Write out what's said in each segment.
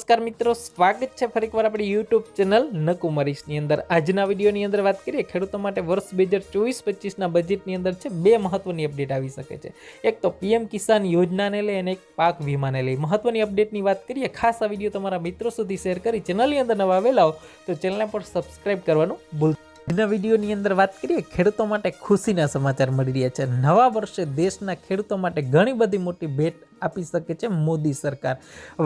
નમસ્કાર મિત્રો, સ્વાગત છે ફરીકવાર આપણી યુટ્યુબ ચેનલ નકુમરીશની અંદર. આજના વિડીયોની અંદર વાત કરીએ, ખેડૂતો માટે વર્ષ બે હજાર ચોવીસ પચીસના બજેટની અંદર છે, બે મહત્વની અપડેટ આવી શકે છે. એક તો પીએમ કિસાન યોજનાને લઈ અને એક પાક વીમાને લઈ. મહત્વની અપડેટની વાત કરીએ, ખાસ આ વીડિયો તમારા મિત્રો સુધી શેર કરી ચેનલની અંદર નવા આવેલા હો, તો ચેનલને પણ સબસ્ક્રાઈબ કરવાનું ભૂલ આજના વિડીયોની અંદર વાત કરીએ, ખેડૂતો માટે ખુશીના સમાચાર મળી રહ્યા છે. નવા વર્ષે દેશના ખેડૂતો માટે ઘણી બધી મોટી ભેટ આપી શકે છે મોદી સરકાર.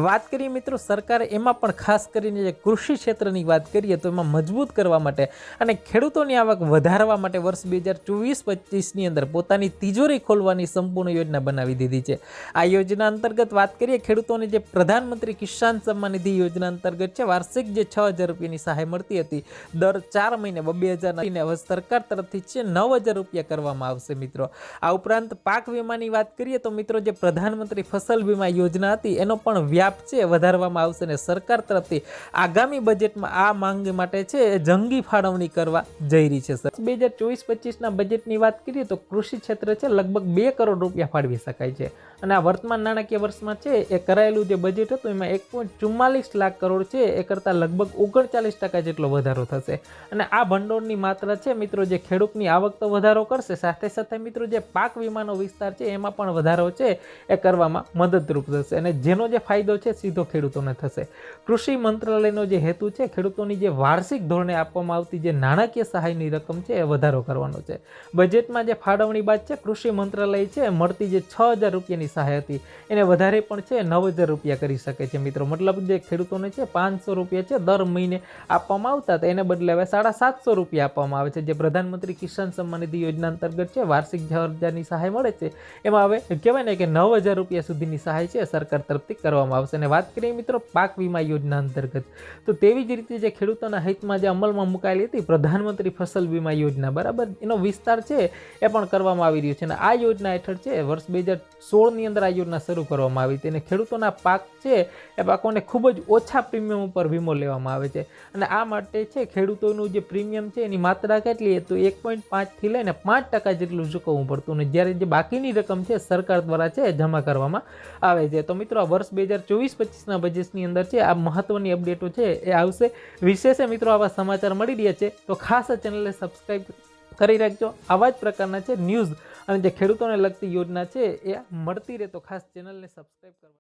વાત કરીએ મિત્રો, સરકારે એમાં પણ ખાસ કરીને જે કૃષિ ક્ષેત્રની વાત કરીએ તો એમાં મજબૂત કરવા માટે અને ખેડૂતોની આવક વધારવા માટે વર્ષ બે હજાર ચોવીસ પચીસની અંદર પોતાની તિજોરી ખોલવાની સંપૂર્ણ યોજના બનાવી દીધી છે. આ યોજના અંતર્ગત વાત કરીએ, ખેડૂતોને જે પ્રધાનમંત્રી કિસાન સન્માન નિધિ યોજના અંતર્ગત છે, વાર્ષિક જે છ હજાર રૂપિયાની સહાય મળતી હતી, દર ચાર મહિને બે હજાર હવે સરકાર તરફથી છે, નવ હજાર રૂપિયા કરવામાં આવશે મિત્રો. આ ઉપરાંત પાક વીમાની વાત કરીએ તો મિત્રો, જે પ્રધાનમંત્રી ફસલ વીમા યોજના હતી. એનો પણ વ્યાપ છે, વધારવામાં આવશે અને સરકાર તરફથી આગામી બજેટમાં આ માંગ માટે છે જંગી ફાળવણી કરવા જઈ રહી છે, સર. બે હજાર ચોવીસ પચીસના બજેટની વાત કરીએ તો કૃષિ ક્ષેત્ર છે, લગભગ બે કરોડ રૂપિયા ફાળવી શકાય છે. અને આ વર્તમાન નાણાકીય વર્ષમાં છે, એ કરાયેલું જે બજેટ હતું, એમાં એક પોઈન્ટ ચુમ્માલીસ લાખ કરોડ છે, એ કરતાં લગભગ ઓગણચાલીસ ટકા જેટલો વધારો થશે. અને આ ભંડોળની માત્રા છે, મિત્રો, જે ખેડૂતની આવક તો વધારો કરશે, સાથે સાથે મિત્રો, જે પાક વીમાનો વિસ્તાર છે, એમાં પણ વધારો છે, એ કરવામાં મદદરૂપ થશે અને જેનો જે ફાયદો છે સીધો ખેડૂતોને થશે. કૃષિ મંત્રાલયનો જે હેતુ છે, ખેડૂતોની જે વાર્ષિક ધોરણે આપવામાં આવતી જે નાણાકીય સહાયની રકમ છે, એ વધારો કરવાનો છે. બજેટમાં જે ફાળવણી બાદ છે, કૃષિ મંત્રાલય છે, મળતી જે છ હજાર રૂપિયાની સહાય હતી, એને વધારે પણ છે, નવ હજાર રૂપિયા કરી શકે છે મિત્રો. મતલબ જે ખેડૂતોને છે, પાંચસો રૂપિયા છે, દર મહિને આપવામાં આવતા હતા, એને બદલે હવે સાડા સાતસો રૂપિયા આપવામાં આવે છે. જે પ્રધાનમંત્રી કિસાન સન્માન નિધિ યોજના અંતર્ગત છે, વાર્ષિક છ હજારની સહાય મળે છે. એમાં હવે કહેવાય ને કે નવ હજાર રૂપિયા સુધીની સહાય છે સરકાર તરફથી કરવામાં આવશે. અને વાત કરીએ મિત્રો પાક વીમા યોજના અંતર્ગત, તો તેવી જ રીતે જે ખેડૂતોના હિતમાં જે અમલમાં મુકાયેલી હતી પ્રધાનમંત્રી ફસલ વીમા યોજના, બરાબર? એનો વિસ્તાર છે એ પણ કરવામાં આવી રહ્યો છે. અને આ યોજના હેઠળ છે, વર્ષ બે હજાર સોળની અંદર આ યોજના શરૂ કરવામાં આવી હતી. અને ખેડૂતોના પાક છે એ પાકોને ખૂબ જ ઓછા પ્રીમિયમ ઉપર વીમો લેવામાં આવે છે. અને આ માટે છે ખેડૂતોનું જે પ્રીમિયમ છે એની માત્રા કેટલી? તો એક પોઈન્ટ પાંચથી લઈને પાંચ ટકા જેટલું ચૂકવવું પડતું. અને જ્યારે જે બાકીની રકમ છે સરકાર દ્વારા છે જમા કરવામાં આવે છે. તો મિત્રો વર્ષ બે હજાર ચોવીસ પચીસના બજેટની અંદર છે, આ મહત્વની અપડેટો છે, એ આવશે. વિશેષે મિત્રો, આવા સમાચાર મળી રહ્યા છે, તો ખાસ આ ચેનલને સબસ્ક્રાઈબ કરી રાખજો. આવા જ પ્રકારના છે ન્યૂઝ અને જે ખેડૂતોને લગતી યોજના છે, એ મળતી રહે તો ખાસ ચેનલને સબસ્ક્રાઈબ કરવા